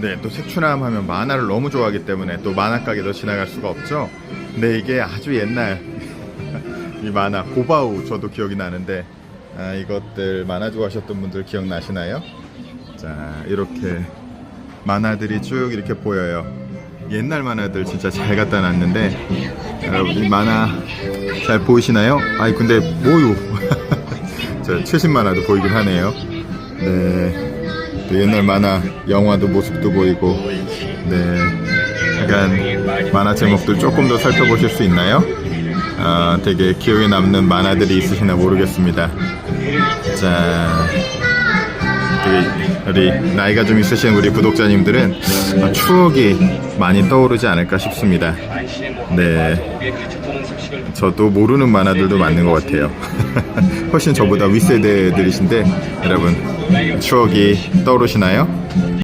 네, 또 색추남 하면 만화를 너무 좋아하기 때문에 또 만화 가게도 지나갈 수가 없죠. 근데 이게 아주 옛날 이 만화 고바우 저도 기억이 나는데 아, 이것들 만화 좋아하셨던 분들 기억나시나요? 자, 이렇게 만화들이 쭉 이렇게 보여요. 옛날 만화들 진짜 잘 갖다 놨는데 여러분 이 만화 잘 보이시나요? 아니 근데 뭐요? 저 최신 만화도 보이긴 하네요. 네. 또 옛날 만화 영화도 모습도 보이고 네. 약간 만화 제목들 조금 더 살펴보실 수 있나요? 아, 되게 기억에 남는 만화들이 있으시나 모르겠습니다. 자, 되게 우리 나이가 좀 있으신 우리 구독자님들은 아, 추억이 많이 떠오르지 않을까 싶습니다. 네, 저도 모르는 만화들도 많은 것 같아요. 훨씬 저보다 윗세대들이신데 여러분 추억이 떠오르시나요?